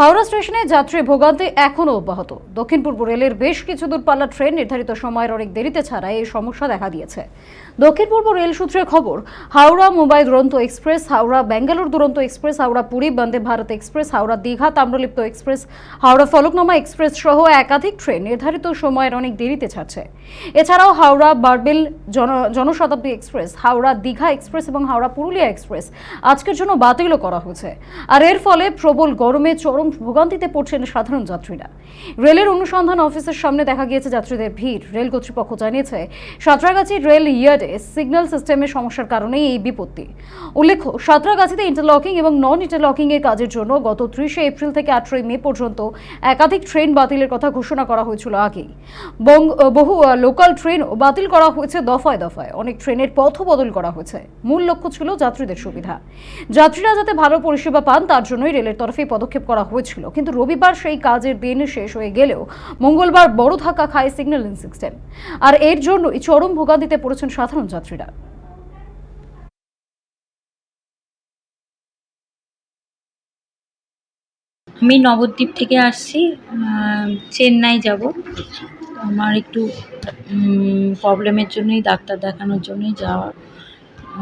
হাওড়া স্টেশনে যাত্রী ভোগান্তি এখনও অব্যাহত। দক্ষিণ পূর্ব রেলের বেশ কিছু দূরপাল্লা ট্রেন নির্ধারিত সময়ের অনেক দেরিতে ছাড়ায় এই সমস্যা দেখা দিয়েছে। দক্ষিণ পূর্ব রেল সূত্রের খবর, হাওড়া মুম্বাই দুরন্ত express, Howrah Bangalore Duronto express, Howrah Puri Vande Bharat express, Howrah Digha Tamralipta express, Howrah Falaknuma express সহ একাধিক ট্রেন নির্ধারিত সময়ের অনেক দেরিতে ছাড়ছে। এছাড়াও হাওড়া বারবেল জন, জনশতাব্দী এক্সপ্রেস, হাওড়া দীঘা এক্সপ্রেস এবং হাওড়া পুরুলিয়া এক্সপ্রেস আজকের জন্য বাতিলও করা হয়েছে। আর এর ফলে প্রবল গরমে চরম ভোগান্তিতে পড়ছেন সাধারণ যাত্রীরা। রেলের অনুসন্ধান অফিসের সামনে দেখা গিয়েছে যাত্রীদের ভিড়। রেল কর্তৃপক্ষ জানিয়েছে, সাঁতরাগাছি রেল ইয়ার্ডে সিগন্যাল সিস্টেমের সমস্যার কারণেই এই বিপত্তি। উল্লেখ্য, সাঁতরাগাছিতে ইন্টারলকিং এবং নন ইন্টারলকিং এর কাজের জন্য গত ত্রিশে এপ্রিল থেকে আঠেরোই মে পর্যন্ত একাধিক ট্রেন বাতিলের কথা ঘোষণা করা হয়েছিল আগেই। বহু লোকাল ট্রেনও বাতিল করা হয়েছে দফায় দফায়। অনেক ট্রেনের পথও বদল করা হয়েছে। মূল লক্ষ্য ছিল যাত্রীদের সুবিধা। যাত্রীরা যাতে ভালো পরিষেবা পান, তার জন্যই রেলের তরফে পদক্ষেপ করা হয়েছিল। কিন্তু রবিবার সেই কাজের দিন শেষ হয়ে গেলেও মঙ্গলবার বড় ধাক্কা খায় সিগন্যালিং সিস্টেম আর এর জন্যই চরম ভোগান্তিতে পড়েছেন সাধারণ যাত্রীরা। আমি নবদ্বীপ থেকে আসছি চেন্নাই যাব। আমার একটু প্রবলেমের জন্যই, ডাক্তার দেখানোর জন্যই যাওয়া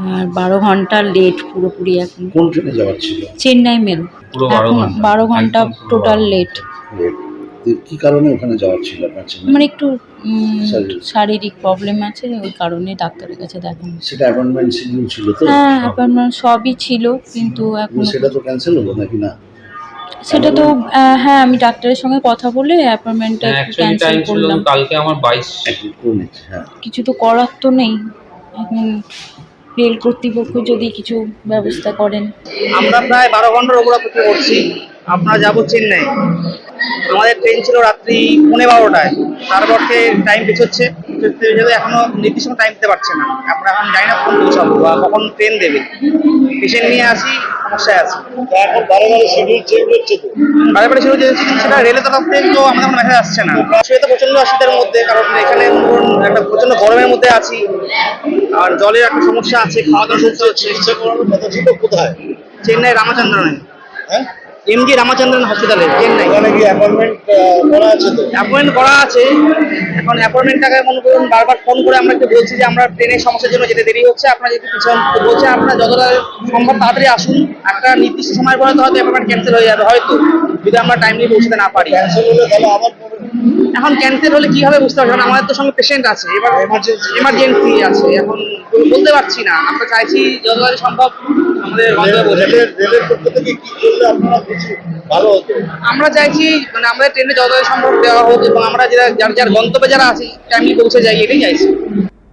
আর বারো ঘণ্টা লেট পুরোপুরি এখন। কোন ট্রেনে যাওয়ার ছিল? চেন্নাই মেল বারো এখন ঘণ্টা। বারো ঘণ্টা টোটাল লেট কি কারণে ওখানে যাওয়ার ছিল আমার একটু শারীরিক। প্রবলেম আছে ওই কারণে ডাক্তারের কাছে দেখানো। সেটা অ্যাপয়েন্টমেন্ট শিডিউল ছিল তো? হ্যাঁ অ্যাপয়েন্টমেন্ট সবই ছিল কিন্তু এখন সেটা তো ক্যান্সেল হলো নাকি না? সেটা তো হ্যাঁ আমি ডাক্তারের সঙ্গে কথা বলে অ্যাপয়েন্টমেন্টটা একটু ক্যান্সেল করলাম। কালকে আমার বাইশ। একটু করে নিচ্ছি হ্যাঁ। কিছু তো করার তো নেই। এখন রেল কর্তৃপক্ষ যদি কিছু ব্যবস্থা করেন? আমরা প্রায় বারো ঘণ্টার ওপর অপেক্ষা করছি আপনারা যাব চেন্নাই। আমাদের ট্রেন ছিল রাত্রি পৌনে বারোটায়। তারপর টাইম পেছোচ্ছে এখনও নির্দিষ্ট টাইম দিতে পারছে না। আমরা এখন জানি না কখন পৌঁছাবো বা কখন ট্রেন দেবে। পেশেন্ট নিয়ে আসি সমস্যায় আছি। এখন বারে বারে শিডিউল চেঞ্জ হচ্ছে তো? বারে সেটা রেলের তরফ থেকে তো আমাদের কোনো মেসেজ আসছে না। সেটা তো প্রচণ্ড অসুবিধার মধ্যে কারণ এখানে গরমের মধ্যে আছি। আর জলের একটা সমস্যা আছে খাওয়া দাওয়ার সমস্যা হচ্ছে। কথা ছিল কোথায়? চেন্নাই রামাচন্দ্রনে। হ্যাঁ? এমজি রামাচন্দ্রন হসপিটালে চেন্নাই ওখানে কি অ্যাপয়েন্টমেন্ট করা আছে তো। অ্যাপয়েন্ট করা আছে। এখন অ্যাপয়েন্টমেন্টটাকে মনে করুন বারবার ফোন করে আমরা একটু বলছি যে আমরা ট্রেনের সমস্যার জন্য যেতে দেরি হচ্ছে আপনারা যদি পিছন বলছে আপনারা যতটা সম্ভব তাড়াতাড়ি আসুন। একটা নির্দিষ্ট সময় পরে তো হয়তো অ্যাপয়েন্টমেন্ট ক্যান্সেল হয়ে যাবে হয়তো। যদি আমরা টাইমলি পৌঁছতে না পারি। ক্যান্সেল হলে তাহলে আবার এখন ক্যান্সেল হলে কি হবে বুঝতে পারছি না। আমাদের তো সঙ্গে পেশেন্ট আছে এবার. এমার্জেন্সি আছে এখন বলতে পারছি না। আমরা চাইছি যত সম্ভব আমাদের রেলের পক্ষ থেকে কি করলে আপনারা ভালো হতো। আমরা চাইছি মানে আমাদের ট্রেনে যত তাড়াতাড়ি সম্ভব দেওয়া হোক, এবং আমরা যারা যার যার গন্তব্যে যারা আছি টাইমলি পৌঁছে যাই, এটাই চাইছি।